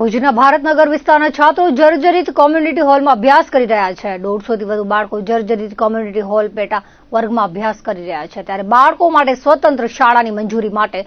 ભુજના ભારતનગર વિસ્તારના છાત્રો જર્જરિત કોમ્યુનિટી હોલમાં અભ્યાસ કરી રહ્યા છે. દોઢસોથી વધુ બાળકો જર્જરિત કોમ્યુનિટી હોલ પેટા વર્ગમાં અભ્યાસ કરી રહ્યા છે. ત્યારે બાળકો માટે સ્વતંત્ર શાળાની મંજૂરી માટે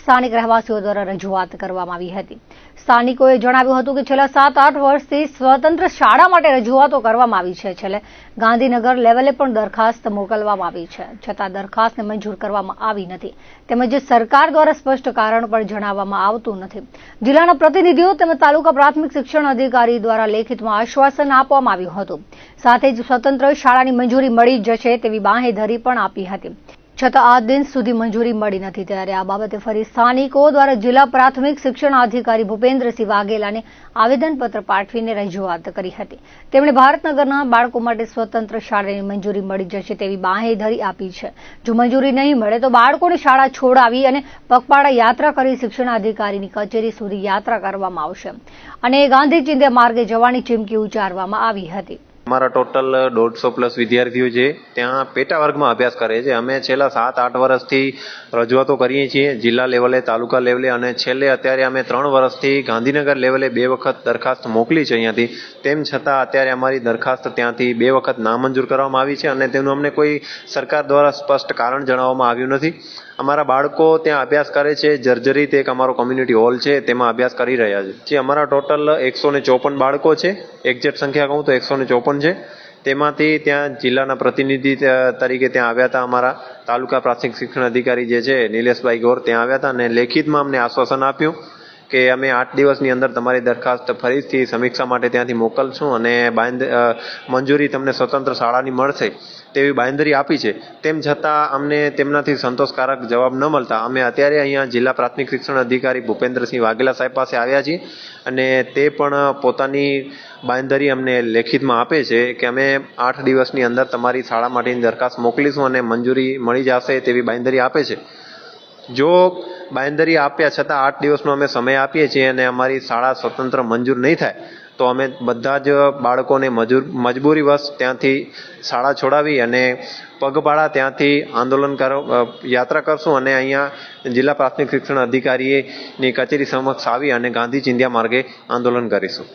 સ્થાનિક રહેવાસીઓ દ્વારા રજૂઆત કરવામાં આવી હતી. સ્થાનિકોએ જણાવ્યું હતું કે છેલ્લા સાત આઠ વર્ષથી સ્વતંત્ર શાળા માટે રજૂઆતો કરવામાં આવી છે. છેલ્લે ગાંધીનગર લેવલે પણ દરખાસ્ત મોકલવામાં આવી છે. છતાં દરખાસ્તને મંજૂર કરવામાં આવી નથી. તેમજ સરકાર દ્વારા સ્પષ્ટ કારણ પણ જણાવવામાં આવતું નથી. જિલ્લાના પ્રતિનિધિઓ તેમજ તાલુકા પ્રાથમિક શિક્ષણ અધિકારી દ્વારા લેખિતમાં આશ્વાસન આપવામાં આવ્યું હતું. સાથે જ સ્વતંત્ર શાળાની મંજૂરી મળી જશે તેવી બાંહેધરી પણ આપી હતી. છતાં આ દિન સુધી મંજૂરી મળી નથી ત્યારે આ બાબતે ફરી સ્થાનિકો દ્વારા જિલ્લા પ્રાથમિક શિક્ષણ અધિકારી ભૂપેન્દ્રસિંહ વાઘેલાને આવેદનપત્ર પાઠવીને રજૂઆત કરી હતી. તેમણે ભારતનગરના બાળકો માટે સ્વતંત્ર શાળાની મંજૂરી મળી જશે તેવી બાંહેધરી આપી છે. જો મંજૂરી નહીં મળે તો બાળકોને શાળા છોડાવી અને પગપાળા યાત્રા કરી શિક્ષણ અધિકારીની કચેરી સુધી યાત્રા કરવામાં આવશે. અને ગાંધી ચિંધ્યા માર્ગે જવાની ચીમકી ઉચ્ચારવામાં આવી હતી. અમારા ટોટલ દોઢસો પ્લસ વિદ્યાર્થીઓ છે. ત્યાં પેટા વર્ગમાં અભ્યાસ કરે છે. અમે છેલ્લા સાત, આઠ વર્ષથી રજૂઆતો કરીએ છીએ જિલ્લા લેવલે, તાલુકા લેવલે અને છેલ્લે અત્યારે અમે ત્રણ વર્ષથી ગાંધીનગર લેવલે બે વખત દરખાસ્ત મોકલી છે અહીંયાથી. તેમ છતાં અત્યારે અમારી દરખાસ્ત ત્યાંથી બે વખત નામંજૂર કરવામાં આવી છે અને તેનું અમને કોઈ સરકાર દ્વારા સ્પષ્ટ કારણ જણાવવામાં આવ્યું નથી. અમારા બાળકો ત્યાં અભ્યાસ કરે છે જર્જરિત એક અમારો કોમ્યુનિટી હોલ છે, તેમાં અભ્યાસ કરી રહ્યા છે. જે અમારા ટોટલ એકસો ને ચોપન બાળકો છે એક્ઝેક્ટ સંખ્યા કહું તો એકસો ને ચોપન છે. તેમાંથી ત્યાં જિલ્લાના પ્રતિનિધિ તરીકે ત્યાં આવ્યા હતા અમારા તાલુકા પ્રાથમિક શિક્ષણ અધિકારી જે છે, નિલેશભાઈ ગોર ત્યાં આવ્યા હતા અને લેખિતમાં અમને આશ્વાસન આપ્યું કે અમે આઠ દિવસની અંદર તમારી દરખાસ્ત ફરીથી સમીક્ષા માટે ત્યાંથી મોકલશું અને બાંધ મંજૂરી તમને સ્વતંત્ર શાળાની મળશે તેવી બાંયધરી આપી છે. તેમ છતાં અમને તેમનાથી સંતોષકારક જવાબ ન મળતા અમે અત્યારે અહીંયા જિલ્લા પ્રાથમિક શિક્ષણ અધિકારી ભૂપેન્દ્રસિંહ વાઘેલા સાહેબ પાસે આવ્યા છીએ અને તે પણ પોતાની બાંયધરી અમને લેખિતમાં આપે છે કે અમે આઠ દિવસની અંદર તમારી શાળા માટેની દરખાસ્ત મોકલીશું અને મંજૂરી મળી જશે તેવી બાંયધરી આપે છે. જો બાંયધરી આપ્યા છતાં આઠ દિવસનો અમે સમય આપીએ છીએ અને અમારી શાળા સ્વતંત્ર મંજૂર નહીં થાય, તો અમે બધા જ બાળકોને મજૂર મજબૂરીવશ ત્યાંથી શાળા છોડાવી અને પગપાળા ત્યાંથી આંદોલન યાત્રા કરશું અને અહીંયા જિલ્લા પ્રાથમિક શિક્ષણ અધિકારીની કચેરી સમક્ષ આવી અને ગાંધી ચિંધ્યા માર્ગે આંદોલન કરીશું.